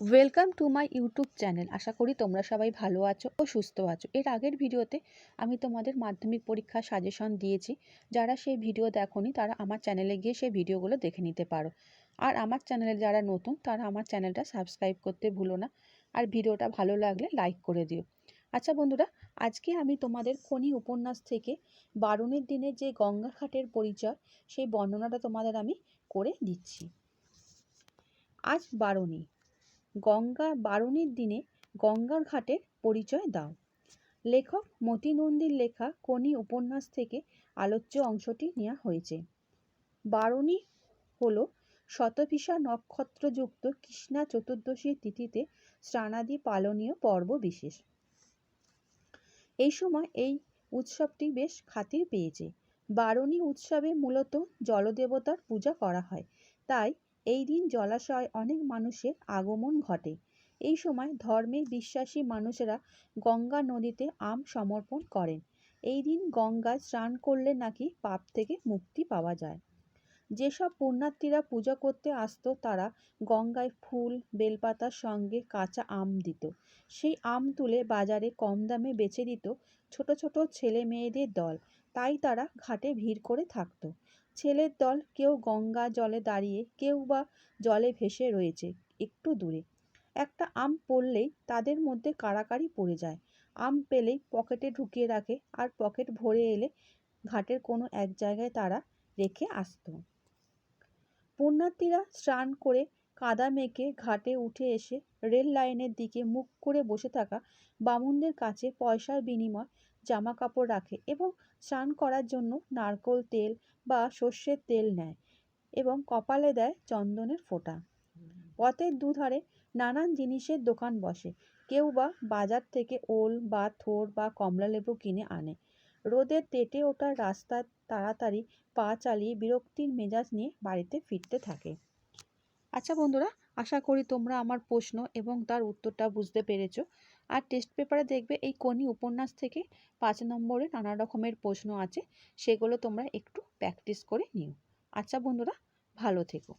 Welcome to my YouTube channel আশা করি তোমরা সবাই ভালো আছো ও সুস্থ আছো। এর আগের ভিডিওতে আমি তোমাদের মাধ্যমিক পরীক্ষার সাজেশন দিয়েছি। যারা সেই ভিডিও দেখোনি, তারা আমার চ্যানেলে গিয়ে সেই ভিডিওগুলো দেখে নিতে পারো। আর আমার চ্যানেলে যারা নতুন, তারা আমার চ্যানেলটা সাবস্ক্রাইব করতে ভুলো না। আর ভিডিওটা ভালো লাগলে লাইক করে দিও। আচ্ছা বন্ধুরা, আজকে আমি তোমাদের খনি উপন্যাস থেকে বারুণের দিনে যে গঙ্গা ঘাটের পরিচয়, সেই বর্ণনাটা তোমাদের আমি করে দিচ্ছি। আজ বারুণী। গঙ্গা বারুণীর দিনে গঙ্গার ঘাটের পরিচয় দাও। লেখক মতি নন্দীর লেখা কোনি উপন্যাস থেকে আলোচ্য অংশটি নেওয়া হয়েছে। বারুণী হল শতভিসা নক্ষত্রযুক্ত কৃষ্ণা চতুর্দশীর তিথিতে স্নানাদি পালনীয় পর্ব বিশেষ। এই সময় এই উৎসবটি বেশ খাতির পেয়েছে। বারুণী উৎসবে মূলত জলদেবতার পূজা করা হয়। তাই এই দিন জলাশয়ে অনেক মানুষের আগমন ঘটে। এই সময় ধর্মে বিশ্বাসী মানুষেরা গঙ্গা নদীতে আম সমর্পণ করেন। এই দিন গঙ্গায় স্নান করলে নাকি পাপ থেকে মুক্তি পাওয়া যায়। যেসব পুণ্যার্থীরা পূজা করতে আসতো, তারা গঙ্গায় ফুল, বেলপাতার সঙ্গে কাঁচা আম দিত। সেই আম তুলে বাজারে কম দামে বেচে দিত ছোট ছোট ছেলে মেয়েদের দল। তাই তারা ঘাটে ভিড় করে থাকতো। ছেলের দল কেউ গঙ্গা জলে দাঁড়িয়ে, কেউ বা জলে ভেসে রয়েছে একটু দূরে। একটা আম পড়লেই তাদের মধ্যে কাড়াকাড়ি পড়ে যায়। আম পেলেই পকেটে ঢুকিয়ে রাখে আর পকেট ভরে এলে ঘাটের কোনো এক জায়গায় তারা রেখে আসতো। পুণ্যার্থীরা স্নান করে কাদা মেখে ঘাটে উঠে এসে রেল লাইনের দিকে মুখ করে বসে থাকা বামুনদের কাছে পয়সার বিনিময় জামা কাপড় রাখে এবং স্নান করার জন্য নারকোল তেল বা সর্ষের তেল নেয় এবং কপালে দেয় চন্দনের ফোঁটা। পথের দুধারে নানান জিনিসের দোকান বসে। কেউ বা বাজার থেকে ওল বা থোর বা কমলালেবু কিনে আনে। রোদের তেটে ওঠার রাস্তায় তাড়াতাড়ি পা চালিয়ে বিরক্তির মেজাজ নিয়ে বাড়িতে ফিরতে থাকে। আচ্ছা বন্ধুরা, আশা করি তোমরা আমার প্রশ্ন এবং তার উত্তরটা বুঝতে পেরেছ। আর টেস্ট পেপারে দেখবে এই কোনি উপন্যাস থেকে পাঁচ নম্বরে নানা রকমের প্রশ্ন আছে। সেগুলো তোমরা একটু প্র্যাকটিস করে নিও। আচ্ছা বন্ধুরা, ভালো থেকো।